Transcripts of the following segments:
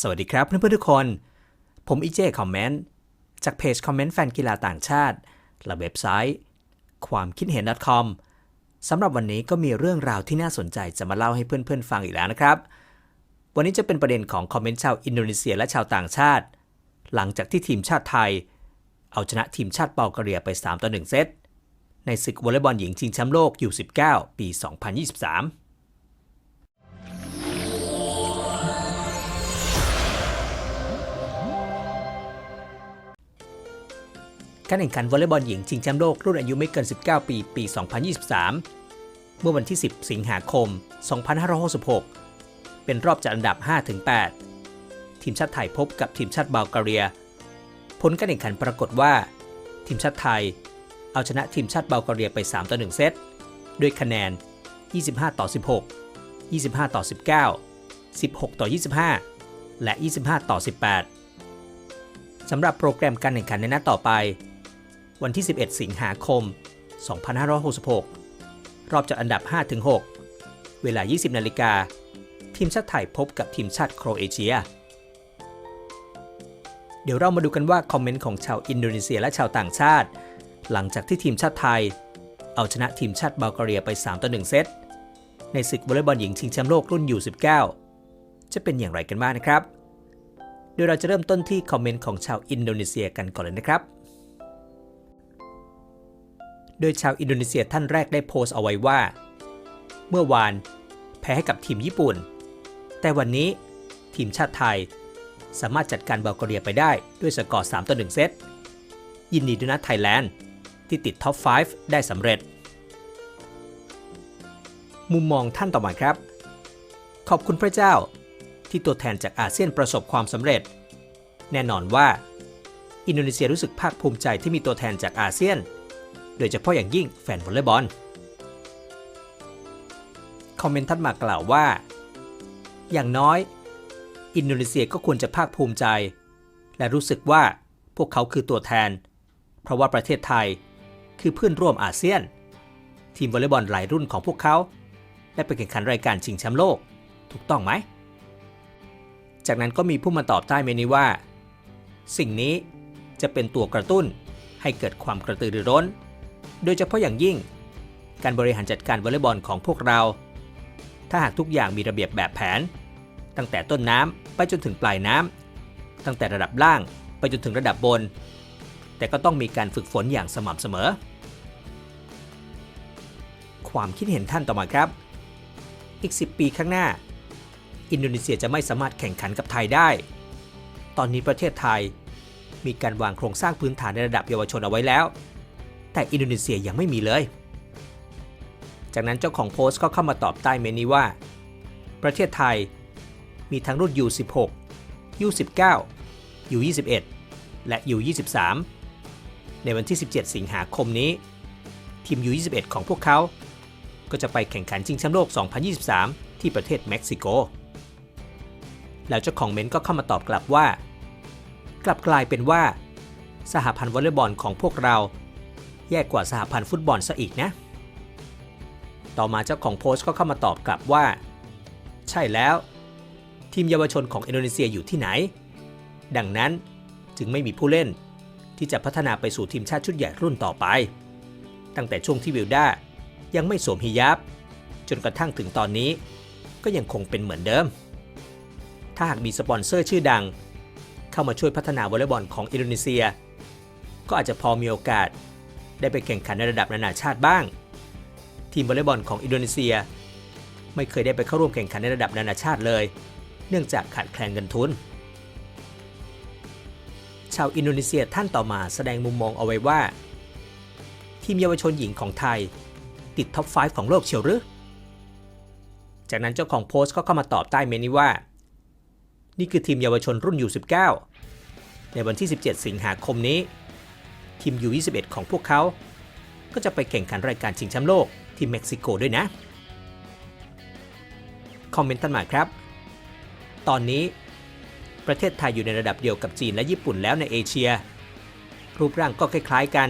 สวัสดีครับเพื่อนๆทุกคน ผมอีเจคอมเมนต์จากเพจคอมเมนต์แฟนกีฬาต่างชาติ และเว็บไซต์ ความคิดเห็น .com สำหรับวันนี้ก็มีเรื่องราวที่น่าสนใจจะมาเล่าให้เพื่อนๆฟังอีกแล้วนะครับ วันนี้จะเป็นประเด็นของคอมเมนต์ชาวอินโดนีเซียและชาวต่างชาติ หลังจากที่ทีมชาติไทย เอาชนะทีมชาติเบลแกเรียไป3ต่อ1เซตในศึกวอลเลย์บอลหญิงชิงแชมป์โลกยู19ปี 2023 การแข่งขันวอลเลย์บอลหญิงชิงแชมป์โลกรุ่นอายุไม่เกิน 19 ปี ปี 2023 เมื่อวันที่ 10 สิงหาคม 2566 เป็นรอบจัดอันดับ 5-8 ทีมชาติไทยพบกับทีมชาติบัลแกเรีย ผลการแข่งขันปรากฏว่า ทีมชาติไทย เอาชนะทีมชาติบัลแกเรียไป 3 ต่อ 1 เซต ด้วยคะแนน 25 ต่อ 16 25 ต่อ 19 16 ต่อ 25 และ 25 ต่อ 18สำหรับโปรแกรมการแข่งขันในนัดต่อไป วันที่ 11 สิงหาคม 2566 รอบจัดอันดับ 5-6 เวลา 20 นาฬิกา ทีมชาติไทยพบกับทีมชาติโครเอเชีย เดี๋ยวเรามาดูกันว่าคอมเมนต์ของชาวอินโดนีเซียและชาวต่างชาติ หลังจากที่ทีมชาติไทย เอาชนะทีมชาติบัลแกเรียไป 3 ต่อ 1 เซต ในศึกวอลเลย์บอลหญิงชิงแชมป์โลกรุ่นยู19จะเป็นอย่างไรกันบ้างนะครับโดยเราจะเริ่มต้นที่คอมเมนต์ของชาวอินโดนีเซียกันก่อนเลยนะครับ โดยชาวอินโดนีเซียท่านแรกได้โพสต์เอาไว้ว่า เมื่อวาน แพ้ให้กับทีมญี่ปุ่น แต่วันนี้ทีมชาติไทย สามารถจัดการบัลแกเรียไปได้ด้วยสกอร์ 3 ต่อ 1 เซต ยินดีด้วยนะไทยแลนด์ ที่ติดท็อป 5 ได้สำเร็จ มุมมองท่านต่อมาครับ ขอบคุณพระเจ้าที่ตัวแทนจากอาเซียนประสบความสำเร็จ แน่นอนว่า อินโดนีเซียรู้สึกภาคภูมิใจที่มีตัวแทนจากอาเซียน โดยเฉพาะอย่างยิ่งแฟนวอลเลย์บอล คอมเมนต์ทัดมากล่าวว่า อย่างน้อย อินโดนีเซียก็ควรจะภาคภูมิใจ และรู้สึกว่าพวกเขาคือตัวแทน เพราะว่าประเทศไทยคือเพื่อนร่วมอาเซียน ทีมวอลเลย์บอลหลายรุ่นของพวกเขาได้ไปแข่งขันรายการชิงแชมป์โลก ถูกต้องไหม จากนั้นก็มีผู้มาตอบใต้เมนี้ว่า สิ่งนี้จะเป็นตัวกระตุ้นให้เกิดความกระตือรือร้น โดยเฉพาะอย่างยิ่ง การบริหารจัดการวอลเลย์บอลของพวกเรา ถ้าหากทุกอย่างมีระเบียบแบบแผน ตั้งแต่ต้นน้ำไปจนถึงปลายน้ำตั้งแต่ระดับล่างไปจนถึงระดับบน แต่ก็ต้องมีการฝึกฝนอย่างสม่ำเสมอ ความคิดเห็นท่านต่อมาครับ อีก 10 ปีข้างหน้า อินโดนีเซียจะไม่สามารถแข่งขันกับไทยได้ ตอนนี้ประเทศไทยมีการวางโครงสร้างพื้นฐานในระดับเยาวชนเอาไว้แล้ว แต่อินโดนีเซียยังไม่มีเลย จากนั้นเจ้าของโพสต์ก็เข้ามาตอบใต้เมนนี้ว่า ประเทศไทย มีทั้งรุ่น U16 U19 U21 และ U23 ในวันที่ 17 สิงหาคมนี้ ทีม U21 ของพวกเขา ก็จะไปแข่งขันชิงแชมป์โลก 2023 ที่ประเทศเม็กซิโก แล้วเจ้าของเมนก็เข้ามาตอบกลับว่า กลับกลายเป็นว่า สหพันธ์วอลเลย์บอลของพวกเรา แย่กว่าสหพันธ์ฟุตบอลซะอีกนะ ต่อมาเจ้าของโพสต์ก็เข้ามาตอบกลับว่า ใช่แล้ว ทีมเยาวชนของอินโดนีเซียอยู่ที่ไหน ดังนั้นจึงไม่มีผู้เล่น ที่จะพัฒนาไปสู่ทีมชาติชุดใหญ่รุ่นต่อไป ตั้งแต่ช่วงที่วิลด้ายังไม่สวมฮิญาบจนกระทั่งถึงตอนนี้ ก็ยังคงเป็นเหมือนเดิม ถ้าหากมีสปอนเซอร์ชื่อดัง เข้ามาช่วยพัฒนาวอลเลย์บอลของอินโดนีเซีย ก็อาจจะพอมีโอกาส ได้ไปแข่งขันในระดับนานาชาติบ้าง ทีมวอลเลย์บอลของอินโดนีเซีย ไม่เคยได้ไปเข้าร่วมแข่งขันในระดับนานาชาติเลย เนื่องจากขาดแคลนเงินทุน ชาวอินโดนีเซียท่านต่อมาแสดงมุมมองเอาไว้ว่า ทีมเยาวชนหญิงของไทย ติดท็อป 5 ของโลกเชียวหรือ จากนั้นเจ้าของโพสต์ก็เข้ามาตอบใต้เมนี้ว่า นี่คือทีมเยาวชนรุ่น U19 ในวันที่ 17 สิงหาคมนี้ ทีม U21 ของพวกเขา ก็จะไปแข่งขันรายการชิงแชมป์โลกที่เม็กซิโกด้วยนะ คอมเมนต์ตันหมาครับ ตอนนี้ ประเทศไทยอยู่ในระดับเดียวกับจีนและญี่ปุ่นแล้วในเอเชีย รูปร่างก็คล้ายๆกัน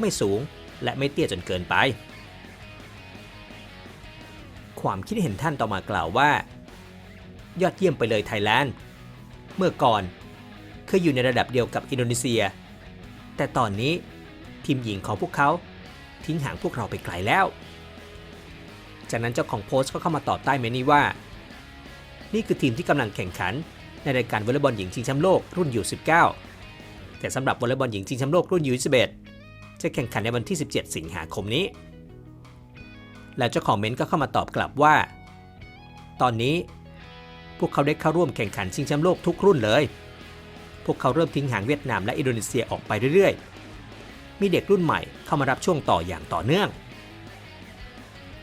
ไม่สูงและไม่เตี้ยจนเกินไป ความคิดเห็นท่านต่อมากล่าวว่า ยอดเยี่ยมไปเลยไทยแลนด์ เมื่อก่อนเคยอยู่ในระดับเดียวกับอินโดนีเซีย แต่ตอนนี้ทีมหญิงของพวกเขาทิ้งห่างพวกเราไปไกลแล้ว จากนั้นเจ้าของโพสต์ก็เข้ามาตอบใต้เมนนี้ว่า นี่คือทีมที่กำลังแข่งขัน ในรายการวอลเลย์บอลหญิงชิงแชมป์โลกรุ่นยู19แต่สำหรับวอลเลย์บอลหญิงชิงแชมป์โลกรุ่นยู21จะแข่งขันในวันที่ 17 สิงหาคมนี้ แล้วเจ้าของเมนต์ก็เข้ามาตอบกลับว่า ตอนนี้ พวกเขาได้เข้าร่วมแข่งขันชิงแชมป์โลกทุกรุ่นเลย พวกเขาเริ่มทิ้งห่างเวียดนามและอินโดนีเซียออกไปเรื่อยๆ มีเด็กรุ่นใหม่เข้ามารับช่วงต่ออย่างต่อเนื่อง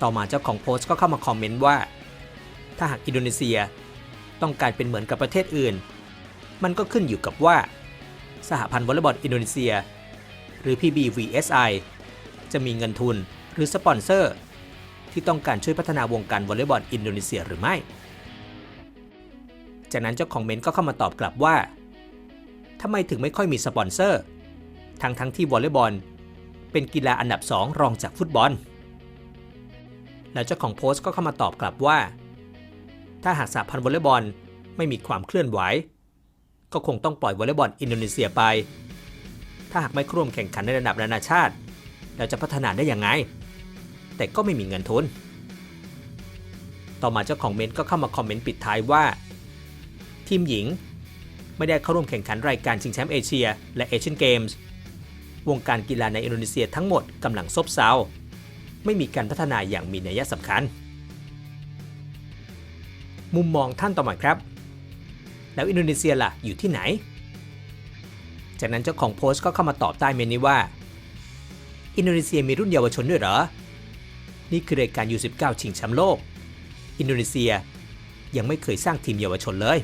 ต่อมาเจ้าของโพสต์ก็เข้ามาคอมเมนต์ว่า ถ้าหากอินโดนีเซียต้องการเป็นเหมือนกับประเทศอื่น มันก็ขึ้นอยู่กับว่า สหพันธ์วอลเลย์บอลอินโดนีเซีย หรือ PBVSI จะมีเงินทุนหรือสปอนเซอร์ ที่ต้องการช่วยพัฒนาวงการวอลเลย์บอลอินโดนีเซียหรือไม่ จากนั้นเจ้าของเมนต์ก็เข้ามาตอบกลับว่า ทำไมถึงไม่ค่อยมีสปอนเซอร์ ทั้งทั้งที่วอลเลย์บอล เป็นกีฬาอันดับ2รองจากฟุตบอล แล้วเจ้าของโพสต์ก็เข้ามาตอบกลับว่า ถ้าหากสหพันธ์วอลเลย์บอลไม่มีความเคลื่อนไหว ก็คงต้องปล่อยวอลเลย์บอลอินโดนีเซียไป ถ้าหากไม่ร่วมแข่งขันในระดับนานาชาติ เราจะพัฒนาได้ยังไง แต่ก็ไม่มีเงินทุน ต่อมาเจ้าของเมนต์ก็เข้ามาคอมเมนต์ปิดท้ายว่า ทีมหญิง ไม่ได้เข้าร่วมแข่งขันรายการชิงแชมป์เอเชีย และเอเชียนเกมส์วงการกีฬาในอินโดนีเซียทั้งหมดกำลังซบเซาไม่มีการพัฒนาอย่างมีนัยสำคัญ มุมมองท่านต่อมาครับ แล้วอินโดนีเซียล่ะอยู่ที่ไหน จากนั้นเจ้าของโพสต์ก็เข้ามาตอบใต้เมนนี้ว่า อินโดนีเซียมีรุ่นเยาวชนด้วยเหรอ นี่คือรายการ U19 ชิงแชมป์โลก อินโดนีเซียยังไม่เคยสร้างทีมเยาวชนเลย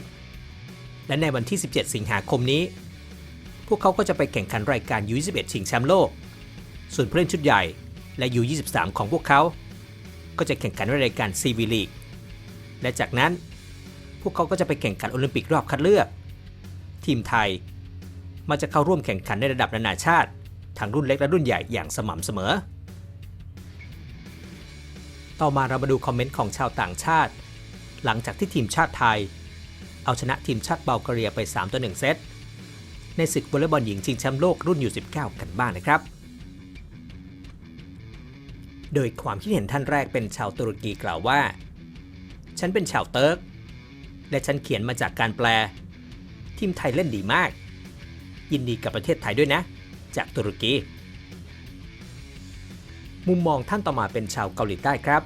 และในวันที่ 17 สิงหาคมนี้ พวกเขาก็จะไปแข่งขันรายการ U21 ชิงแชมป์โลก ส่วนผู้เล่นชุดใหญ่และ U23 ของพวกเขา ก็จะแข่งขันในรายการ CV League และจากนั้นพวกเขาก็จะไปแข่งขันโอลิมปิกรอบคัดเลือก ทีมไทยมาจะเข้าร่วมแข่งขันในระดับนานาชาติ ทั้งรุ่นเล็กและรุ่นใหญ่อย่างสม่ำเสมอ ต่อมาเรามาดูคอมเมนต์ของชาวต่างชาติ หลังจากที่ทีมชาติไทย เอาชนะทีมชาติเบลกเรียไป 3 ต่อ 1 เซต ในศึกวอลเลย์บอลหญิงชิงแชมป์โลกรุ่นยู19 กันบ้างนะครับ โดยความคิดเห็นท่านแรกเป็นชาวตุรกีกล่าวว่า ฉันเป็นชาวเติร์ก และฉันเขียนมาจากการแปล ทีมไทยเล่นดีมาก ยินดีกับประเทศไทยด้วยนะ จากตุรกี มุมมองท่านต่อมาเป็นชาวเกาหลีใต้ครับ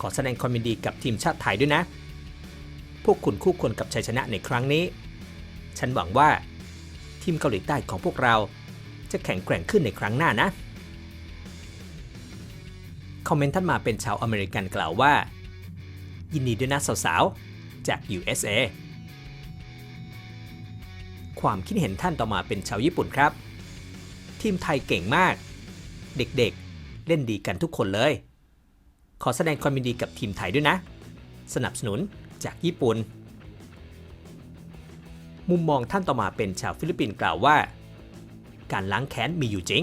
ขอแสดงความยินดีกับทีมชาติไทยด้วยนะ พวกคุณคู่ควรกับชัยชนะในครั้งนี้ ฉันหวังว่า ทีมเกาหลีใต้ของพวกเราจะแข็งแกร่งขึ้นในครั้งหน้านะ คอมเมนต์ท่านมาเป็นชาวอเมริกันกล่าวว่า ยินดีด้วยนะสาวๆ จาก USA ความคิดเห็นท่านต่อมาเป็นชาวญี่ปุ่นครับ ทีมไทยเก่งมาก เด็กๆ เล่นดีกันทุกคนเลย ขอแสดงความยินดีกับทีมไทยด้วยนะ สนับสนุน จากญี่ปุ่น มุมมองท่านต่อมาเป็นชาวฟิลิปปินส์กล่าวว่า การล้างแค้นมีอยู่จริง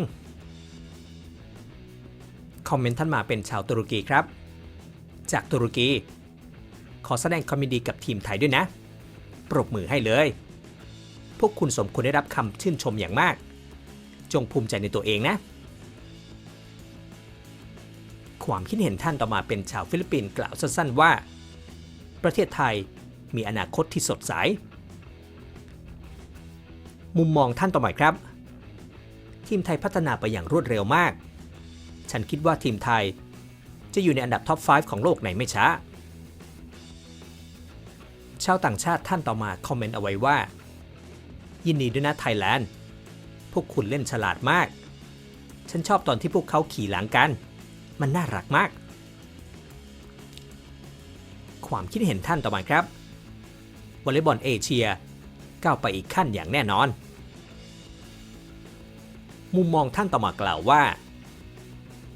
คอมเมนต์ท่านมาเป็นชาวตุรกีครับ จากตุรกี ขอแสดงความยินดีกับทีมไทยด้วยนะ ปรบมือให้เลย พวกคุณสมควรได้รับคำชื่นชมอย่างมาก จงภูมิใจในตัวเองนะความคิดเห็นท่านต่อมาเป็นชาวฟิลิปปินส์กล่าวสั้นๆว่า ประเทศไทยมีอนาคตที่สดใส มุมมองท่านต่อมาครับ ทีมไทยพัฒนาไปอย่างรวดเร็วมาก ฉันคิดว่าทีมไทยจะอยู่ในอันดับท็อป 5 ของโลกในไม่ช้า ชาวต่างชาติท่านต่อมาคอมเมนต์เอาไว้ว่า ยินดีด้วยนะไทยแลนด์ พวกคุณเล่นฉลาดมาก ฉันชอบตอนที่พวกเขาขี่หลังกัน มันน่ารักมาก ความคิดเห็นท่านต่อมาครับวอลเลย์บอลเอเชียก้าวไปอีกขั้นอย่างแน่นอน มุมมองท่านต่อมากล่าวว่า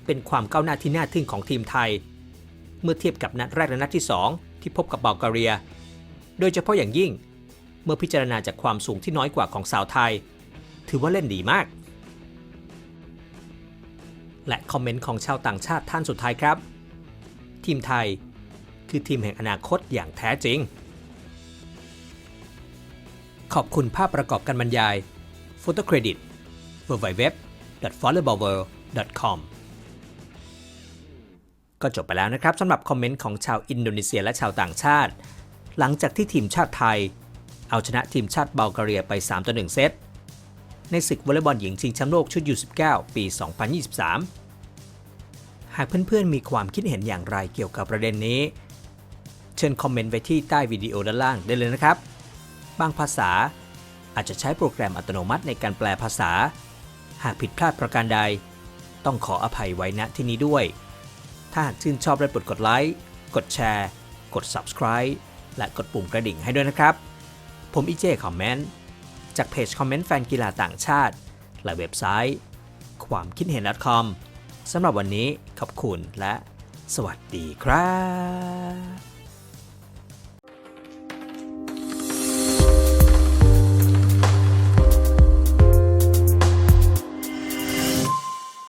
เป็นความก้าวหน้าที่น่าทึ่งของทีมไทย เมื่อเทียบกับนัดแรกและนัดที่ 2 ที่พบกับบัลแกเรีย โดยเฉพาะอย่างยิ่ง เมื่อพิจารณาจากความสูงที่น้อยกว่าของสาวไทย ถือว่าเล่นดีมาก และคอมเมนต์ของชาวต่างชาติท่านสุดท้ายครับ ทีมไทย คือทีมแห่งอนาคตอย่างแท้จริง ขอบคุณภาพประกอบการบรรยาย Photo Credit www.volleyballworld.com ก็จบไปแล้วนะครับสำหรับคอมเมนต์ของชาวอินโดนีเซียและชาวต่างชาติ หลังจากที่ทีมชาติไทย เอาชนะทีมชาติบัลแกเรียไป 3 ต่อ 1 เซต ในศึกวอลเลย์บอลหญิงชิงแชมป์โลกชุด U19 ปี 2023 หากเพื่อนๆมีความคิดเห็นอย่างไรเกี่ยวกับประเด็นนี้ ชิญคอมเมนต์ไว้ที่ใต้วิดีโอด้านล่างได้เลยนะครับ บางภาษาอาจจะใช้โปรแกรมอัตโนมัติในการแปลภาษา หากผิดพลาดประการใด ต้องขออภัยไว้ณที่นี้ด้วย ถ้าหากชื่นชอบได้โปรดกดไลค์ กดแชร์ กด subscribe และกดปุ่มกระดิ่งให้ด้วยนะครับ ผมอีเจคอมเมนต์จากเพจคอมเมนต์แฟนกีฬาต่างชาติ และเว็บไซต์ ความคิดเห็น .com สำหรับวันนี้ขอบคุณและ สวัสดีครับ